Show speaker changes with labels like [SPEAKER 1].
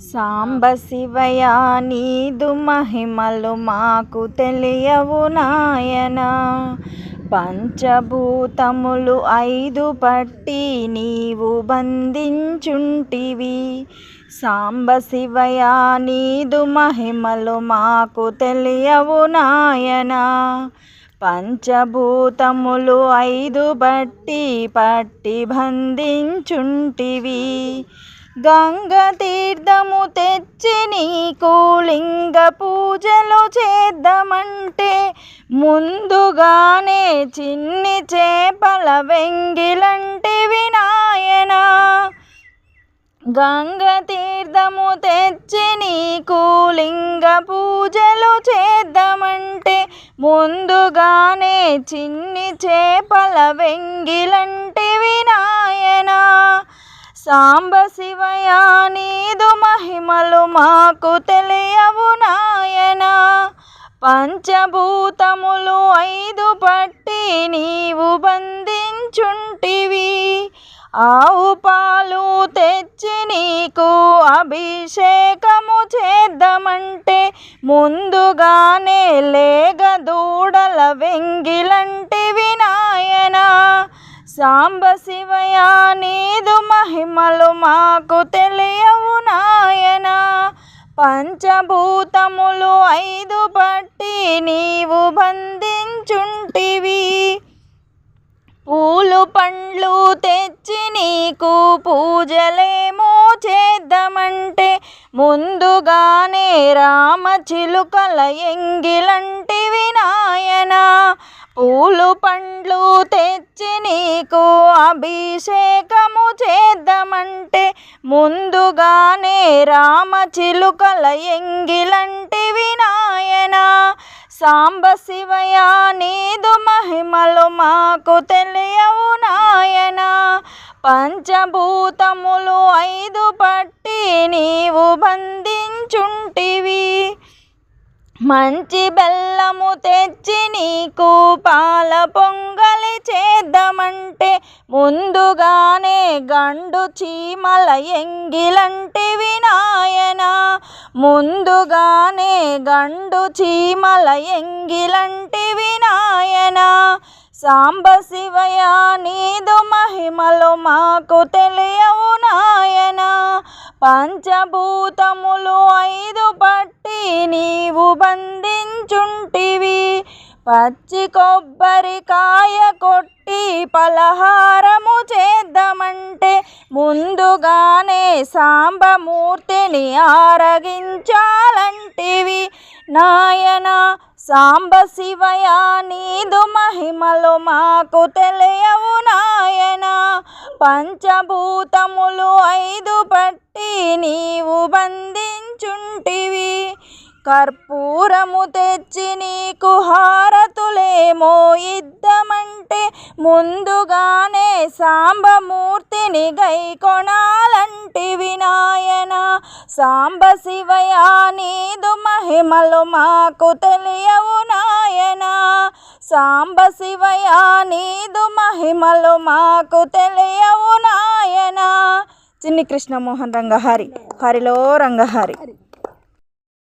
[SPEAKER 1] సాంబ శివయ నీదు మహిమలు మాకు తెలియవు నాయన. పంచభూతములు ఐదు పట్టి నీవు బంధించుంటివి. సాంబ శివయ నీదు మహిమలు మాకు తెలియవు నాయన. పంచభూతములు ఐదు బట్టి పట్టి బంధించుంటివి. గంగ తీర్థము తెచ్చి నీకు లింగ పూజలు చేద్దామంటే ముందుగానే చిన్ని చేపల వెంగిలంటే వినాయన. గంగ తీర్థము తెచ్చి నీకు లింగ పూజలు చేద్దామంటే ముందుగానే చిన్ని చేపల వెంగిలంటే సాంబ శివయ నీదు మహిమలు మాకు తెలియవు నాయనా. పంచభూతములు ఐదు పట్టి నీవు బంధించుంటివి. ఆవు పాలు తెచ్చి నీకు అభిషేకము చేద్దామంటే ముందుగానే లేగ దూడల వెంగిలంటే సాంబ శివయ నీదు మహిమలు మాకు తెలియవు నాయనా. పంచభూతములు ఐదు పట్టి నీవు బంధించుంటివి. పూలు పండ్లు తెచ్చి నీకు పూజలేమో చేద్దామంటే ముందుగానే రామ చిలుకల ఎంగిలంటివి నాయనా పూలు పండ్లు తెచ్చి నీకు అభిషేకము చేద్దామంటే ముందుగానే రామ చిలుకల ఎంగిలంటివి నాయనా సాంబ శివయ నీదు మహిమలు మాకు తెలియవు నాయనా పంచభూతములు ఐదు నీవు బంధించుంటివి. మంచి బెల్లము తెచ్చి నీకు పాల పొంగలి చేద్దామంటే ముందుగానే గండు చీమల ఎంగిలంటివి నాయనా. ముందుగానే గండు చీమల ఎంగిలంటివి నాయనా. సాంబ శివయ నీదు మహిమలు మాకు తెలియవు నాయనా. పంచభూతములు ఐదు పట్టి నీవు బంధించుంటివి. పచ్చి కొబ్బరికాయ కొట్టి పలహారము చేద్దామంటే ముందుగానే సాంబమూర్తిని ఆరగించాలంటివి. నాయన సాంబ శివయ నీదు మహిమలు మాకు తెలియవు నాయన. పంచభూతములు ఐదు పట్టి నీవు బంధించుంటివి. కర్పూరము తెచ్చి నీకు హారతులేమో ఇద్దమంటే ముందుగానే సాంబమూర్తిని గై కొనాలంటివి నాయన సాంబ శివయ నీదు మహిమలు మాకు తెలియవు నాయన. సాంబ శివయ నీదు మహిమలు మాకు తెలియవు నాయన. చిన్ని కృష్ణమోహన్ రంగహారి హరిలో రంగహారి.